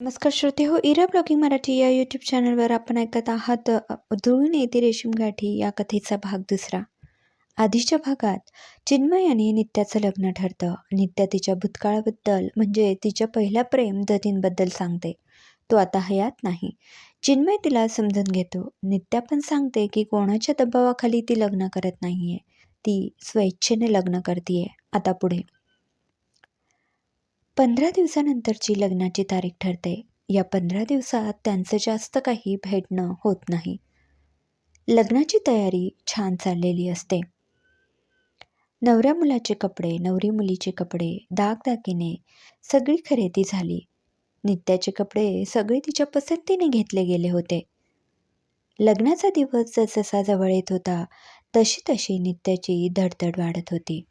नमस्कार श्रोते हो इरा ब्लॉगिंग मराठी या यूट्यूब चॅनलवर आपण ऐकत आहात धुळून जुळून येते रेशीम गाठी या कथेचा भाग दुसरा. आधीच्या भागात चिन्मय नित्याचं लग्न ठरतं. नित्या तिच्या भूतकाळाबद्दल म्हणजे तिच्या पहिल्या प्रेम दतींबद्दल सांगते. तो आता हयात नाही. चिन्मय तिला समजून घेतो. नित्या पण सांगते की कोणाच्या दबावाखाली ती लग्न करत नाहीये. ती स्वेच्छेने लग्न करतीये. आता पुढे. पंधरा दिवसानंतरची लग्नाची तारीख ठरते. या पंधरा दिवसात त्यांचं जास्त काही भेटणं होत नाही. लग्नाची तयारी छान चाललेली असते. नवऱ्या मुलाचे कपडे नवरी मुलीचे कपडे दागदागिने सगळी खरेदी झाली. नित्याचे कपडे सगळे तिच्या पसंतीने घेतले गेले होते. लग्नाचा दिवस जसजसा जवळ येत होता तशी तशी नित्याची धडधड वाढत होती.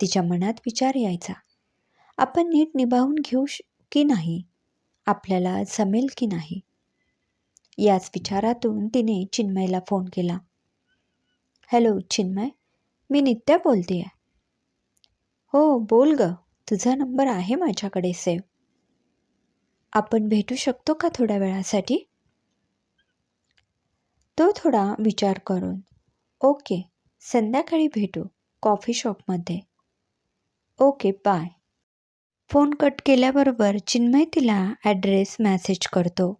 तिच्या मनात विचार यायचा. आपण नीट निभावून घेऊ श की नाही? आपल्याला जमेल की नाही? याच विचारातून तिने चिन्मयला फोन केला. हॅलो चिन्मय मी नित्या बोलते आहे हो बोल ग. तुझा नंबर आहे माझ्याकडे सेव आपण भेटू शकतो का थोड्या वेळासाठी? तो थोडा विचार करून ओके संध्याकाळी भेटू कॉफी शॉपमध्ये. Okay bye. फोन कट केल्याबरोबर चिन्मय तिला ॲड्रेस मॅसेज करतो.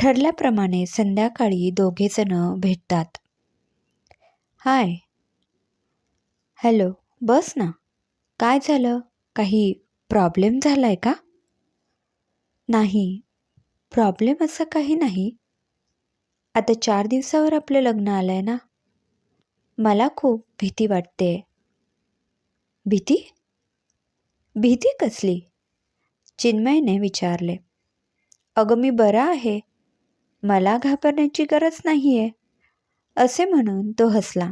ठरल्याप्रमाणे संध्याकाळी दोघेजणं भेटतात. हाय हॅलो बस ना. काय झालं? काही प्रॉब्लेम झाला आहे का? नाही. प्रॉब्लेम असं काही नाही. आता चार दिवसावर आपलं लग्न आलं आहे ना. मला खूप भीती वाटते भीती? भीती कसली? चिन्मयने विचारले. अगं मी बरा आहे. मला घाबरण्याची गरज नाही आहे असे म्हणून तो हसला.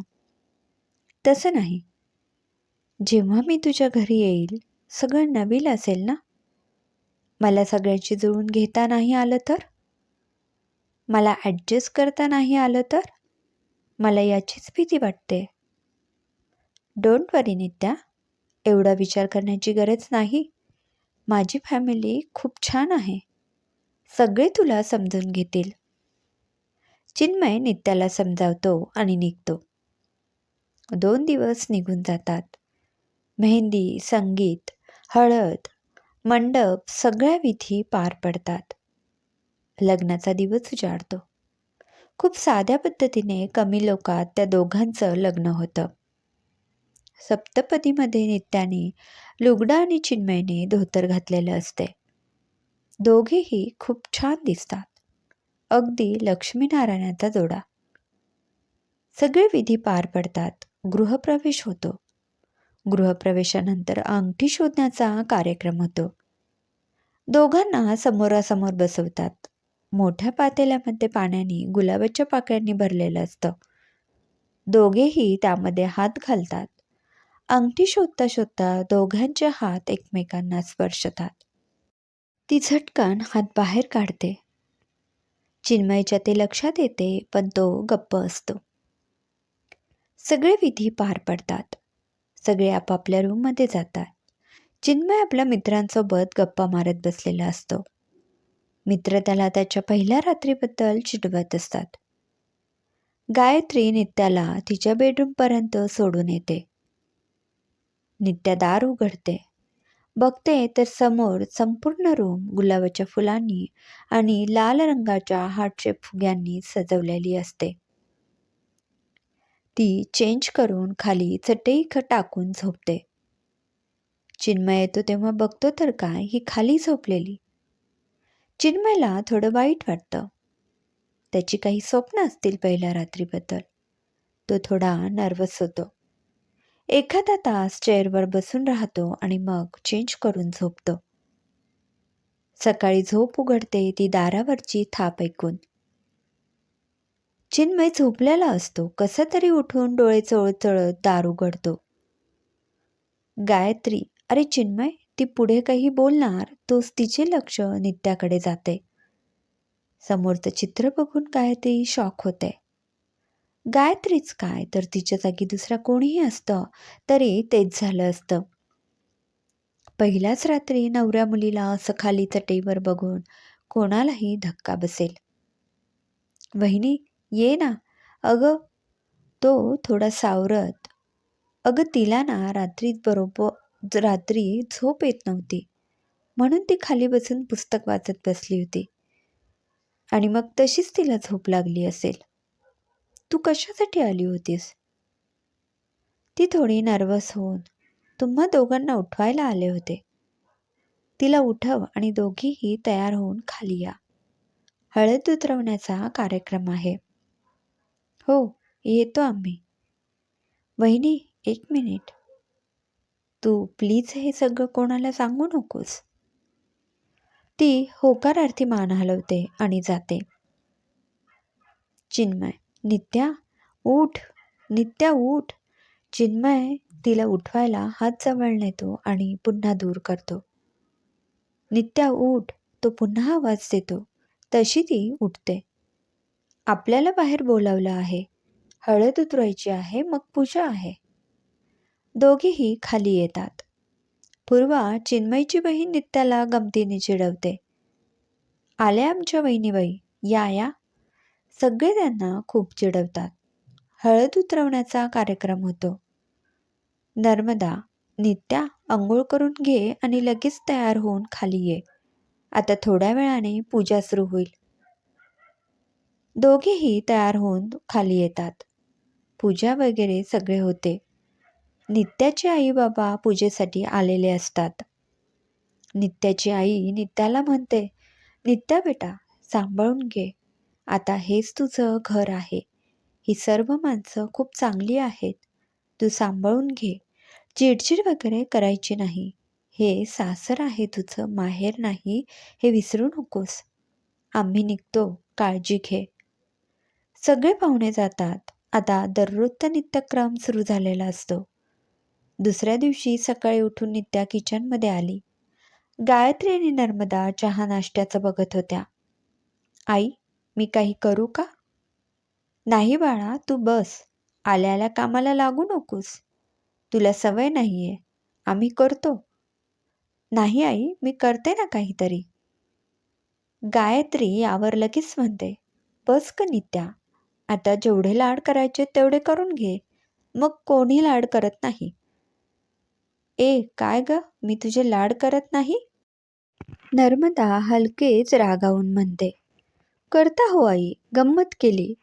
तसं नाही. जेव्हा मी तुझ्या घरी येईल सगळं नवीन असेल ना? मला सगळ्याची जुळून घेता नाही आलं तर? मला ॲडजस्ट करता नाही आलं तर? मला याचीच भीती वाटते. Don't worry Nitya. एवढा विचार करण्याची गरज नाही. माझी फॅमिली खूप छान आहे. सगळे तुला समजून घेतील. चिन्मय नित्याला समजावतो आणि निघतो. दोन दिवस निघून जातात. मेहंदी संगीत हळद मंडप सगळ्या विधी पार पडतात. लग्नाचा दिवस उजाडतो. खूप साध्या पद्धतीने कमी लोकात त्या दोघांचं लग्न होतं. सप्तपदीमध्ये नित्याने लुगडा आणि चिन्मयने धोतर घातलेलं असते. दोघेही खूप छान दिसतात. अगदी लक्ष्मीनारायणाचा जोडा. सगळे विधी पार पडतात. गृहप्रवेश होतो. गृहप्रवेशानंतर अंगठी शोधण्याचा कार्यक्रम होतो. दोघांना समोरासमोर बसवतात. मोठ्या पातेल्यामध्ये पाण्याने गुलाबाच्या पाकळ्यांनी भरलेलं असतं. दोघेही त्यामध्ये हात घालतात. अंगठी शोधता शोधता दोघांचे हात एकमेकांना स्पर्शतात. ती झटकन हात बाहेर काढते. चिन्मयच्या ते लक्षात येते पण तो गप्प असतो. सगळे विधी पार पडतात. सगळे आपापल्या रूममध्ये जातात. चिन्मय आपल्या मित्रांसोबत गप्पा मारत बसलेला असतो. मित्र त्याला त्याच्या पहिल्या रात्रीबद्दल चिडवत असतात. गायत्री नित्याला तिच्या बेडरूमपर्यंत सोडून येते. नित्या दार उघडते. बघते तर समोर संपूर्ण रूम गुलाबाच्या फुलांनी आणि लाल रंगाच्या हार्टशेप फुग्यांनी सजवलेली असते. ती चेंज करून खाली चटई टाकून झोपते. चिन्मय येतो तेव्हा बघतो तर काय ही खाली झोपलेली. चिन्मयला थोडं वाईट वाटतं. त्याची काही स्वप्न असतील पहिल्या रात्रीबद्दल. तो थोडा नर्वस होतो. एखादा तास चेअरवर बसून राहतो आणि मग चेंज करून झोपतो. सकाळी झोप उघडते ती दारावरची थाप ऐकून. चिन्मय झोपलेला असतो. कसा तरी उठून डोळे चोळत चळत दार उघडतो. गायत्री अरे चिन्मय ती पुढे काही बोलणार तोच तिचे लक्ष नित्याकडे जाते. समोरचं चित्र बघून गायत्री शॉक होते. गायत्रीच काय? तर तिच्या जागी दुसरा कोणीही असतं तरी तेच झालं असतं. पहिल्याच रात्री नवऱ्या मुलीला असं खाली चटईवर बघून कोणालाही धक्का बसेल. वहिनी ये ना. अगं तो थोडा सावरत. अगं तिला ना रात्रीत बरोबर रात्री झोप येत नव्हती. म्हणून ती खाली बसून पुस्तक वाचत बसली होती. आणि मग तशीच तिला झोप लागली असेल. तू कशासाठी आली होतीस? ती थोडी नर्वस होऊन तुम्हा दोघांना उठवायला आले होते. तिला उठव आणि दोघीही तयार होऊन खाली या. हळद उतरवण्याचा कार्यक्रम आहे. हो येतो आम्ही. वहिनी एक मिनिट. तू प्लीज हे सगळं कोणाला सांगू नकोस? ती होकारार्थी मान हलवते आणि जाते. चिन्मय नित्या उठ नित्या उठ. चिन्मय तिला उठवायला हात जवळ नेतो आणि पुन्हा दूर करतो. नित्या उठ तो पुन्हा आवाज देतो. तशी ती उठते. आपल्याला बाहेर बोलावलं आहे. हळद उतरायची आहे मग पूजा आहे. दोघेही खाली येतात. पूर्वा चिन्मयची बहीण नित्याला गमतीने चिडवते. आल्या आमच्या वहिनीबाई या या. सगळे त्यांना खूप चिडवतात. हळद उतरवण्याचा कार्यक्रम होतो. नर्मदा नित्या आंघोळ करून घे आणि लगेच तयार होऊन खाली ये. आता थोड्या वेळाने पूजा सुरू होईल. दोघेही तयार होऊन खाली येतात. पूजा वगैरे सगळे होते. नित्याचे आई बाबा पूजेसाठी आलेले असतात. नित्याची आई नित्याला म्हणते नित्या बेटा सांभाळून घे. आता हेच तुझं घर आहे. ही सर्व माणसं खूप चांगली आहेत. तू सांभाळून घे. चिडचिड वगैरे करायची नाही. हे सासर आहे तुझं माहेर नाही हे विसरू नकोस. आम्ही निघतो काळजी घे. सगळे पाहुणे जातात. आता दररोजचा नित्यक्रम सुरू झालेला असतो. दुसऱ्या दिवशी सकाळी उठून नित्या किचनमध्ये आली. गायत्री आणि नर्मदा चहा नाश्त्याचं बघत होत्या. आई मी काही करू का? नाही बाळा तू बस. आल्याला कामाला लागू नकोस. तुला सवय नाही आहे आम्ही करतो. नाही आई मी करते ना काहीतरी. गायत्री यावर लगेच म्हणते बस का नित्या. आता जेवढे लाड करायचे तेवढे करून घे. मग कोणी लाड करत नाही. ए काय ग? मी तुझे लाड करत नाही? नर्मदा हलकेच रागावून म्हणते. करता हो आई गंमत केली.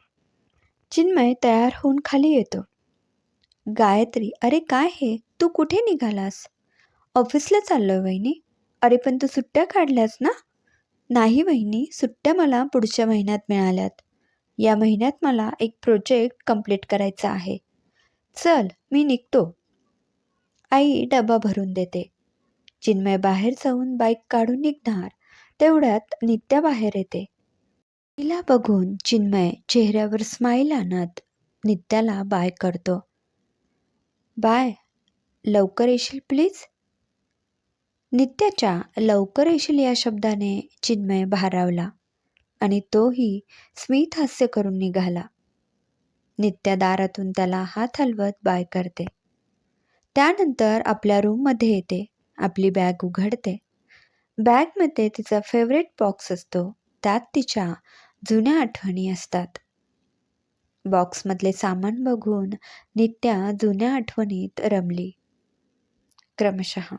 चिन्मय तयार होऊन खाली येतो. गायत्री अरे काय हे? तू कुठे निघालास? ऑफिसला चाललोय वहिनी. अरे पण तू सुट्ट्या काढल्यास ना? नाही वहिनी सुट्ट्या मला पुढच्या महिन्यात मिळाल्यात. या महिन्यात मला एक प्रोजेक्ट कंप्लीट करायचा आहे. चल मी निघतो. आई डबा भरून देते. चिन्मय बाहेर जाऊन बाईक काढून निघणार. तेवढ्यात नित्या बाहेर येते. तिला बघून चिन्मय चेहऱ्यावर स्माईल आणत नित्याला बाय करतो. बाय लवकर येशील प्लीज नित्याच्या लवकर येशील या शब्दाने चिन्मय भारावला आणि तोही स्मित हास्य करून निघाला. नित्या दारातून त्याला हात हलवत बाय करते. त्यानंतर आपल्या रूममध्ये येते. आपली बॅग उघडते. बॅगमध्ये तिचा फेवरेट बॉक्स असतो. त्यात तिच्या जुन्या आठवणी असतात. बॉक्समधले सामान बघून नित्या जुन्या आठवणीत रमली. क्रमशः